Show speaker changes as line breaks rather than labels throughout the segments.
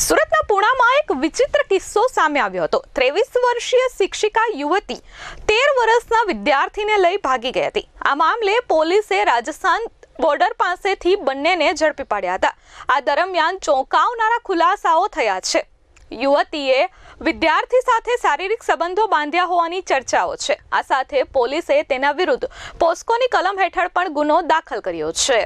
સુરતના પુણામાં એક વિચિત્ર કિસ્સો સામે આવ્યો હતો. ત્રેવીસ વર્ષીય શિક્ષિકા યુવતી તેર વર્ષના વિદ્યાર્થીને લઈ ભાગી ગઈ હતી. આ મામલે પોલીસે રાજસ્થાન બોર્ડર પાસેથી બંનેને ઝડપી પાડ્યા હતા. આ દરમિયાન ચોંકાવનારા ખુલાસાઓ થયા છે. યુવતીએ વિદ્યાર્થી સાથે શારીરિક સંબંધો બાંધ્યા હોવાની ચર્ચાઓ છે. આ સાથે પોલીસે તેના વિરુદ્ધ પોસ્કોની કલમ હેઠળ પણ ગુનો દાખલ કર્યો છે.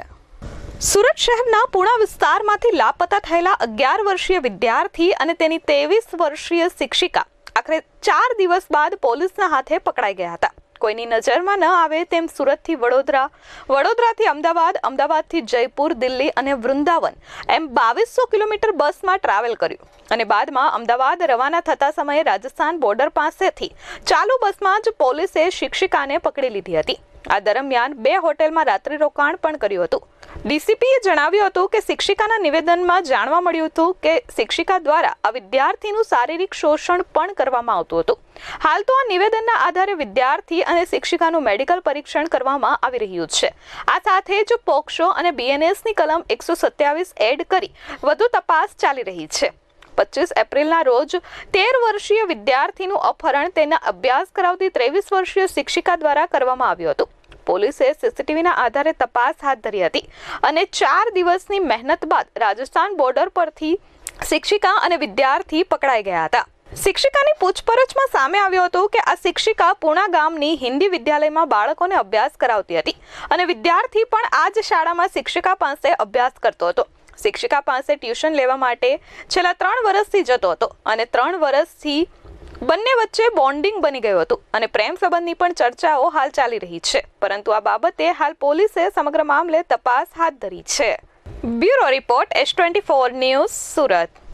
સુરત શહેરના પુણા વિસ્તારમાંથી લાપતા થયેલા અગિયાર વર્ષીય વિદ્યાર્થી અને તેની ત્રેવીસ વર્ષીય શિક્ષિકા આખરે ચાર દિવસ બાદ પોલીસના હાથે પકડાઈ ગયા હતા. કોઈની નજરમાં ન આવે તેમ સુરતથી વડોદરા, વડોદરાથી અમદાવાદ, અમદાવાદથી જયપુર, દિલ્હી અને વૃંદાવન એમ બાવીસો કિલોમીટર બસમાં ટ્રાવેલ કર્યું અને બાદમાં અમદાવાદ રવાના થતા સમયે રાજસ્થાન બોર્ડર પાસેથી ચાલુ બસમાં જ પોલીસે શિક્ષિકાને પકડી લીધી હતી. આ દરમિયાન બે હોટેલમાં રાત્રિ રોકાણ પણ કર્યું હતું. ડીસીપીએ જણાવ્યું હતું કે શિક્ષિકાના નિવેદનમાં જાણવા મળ્યું હતું કે શિક્ષિકા દ્વારા આ વિદ્યાર્થીનું શારીરિક શોષણ પણ કરવામાં આવતું હતું. હાલ તો આ નિવેદનના આધારે વિદ્યાર્થી અને શિક્ષિકાનું મેડિકલ પરીક્ષણ કરવામાં આવી રહ્યું છે. આ સાથે જ પોક્સો અને બીએનએસની કલમ એકસો સત્યાવીસ એડ કરી વધુ તપાસ ચાલી રહી છે. પચીસ એપ્રિલના રોજ તેર વર્ષીય વિદ્યાર્થીનું અપહરણ તેના અભ્યાસ કરાવતી ત્રેવીસ વર્ષીય શિક્ષિકા દ્વારા કરવામાં આવ્યું હતું. પોલીસે સીસીટીવીના આધારે તપાસ હાથ ધરી હતી અને ચાર દિવસની મહેનત બાદ રાજસ્થાન બોર્ડર પરથી શિક્ષિકા અને વિદ્યાર્થી પકડાઈ ગયા હતા. શિક્ષિકાની પૂછપરછમાં સામે આવ્યું હતું કે આ શિક્ષિકા પૂણા ગામની હિન્દી વિદ્યાલયમાં બાળકોને અભ્યાસ કરાવતી હતી અને વિદ્યાર્થી પણ આ જ શાળામાં શિક્ષિકા પાસે અભ્યાસ કરતો હતો. શિક્ષિકા પાસે ટ્યુશન લેવા માટે છેલ્લા ત્રણ વર્ષથી જતો હતો અને ત્રણ વર્ષથી બંને વચ્ચે બોન્ડિંગ બની ગયું હતું અને પ્રેમ સંબંધની પણ ચર્ચાઓ હાલ ચાલી રહી છે. પરંતુ આ બાબતે હાલ પોલીસે સમગ્ર મામલે તપાસ હાથ ધરી છે. Bureau report, S twenty four news, Surat.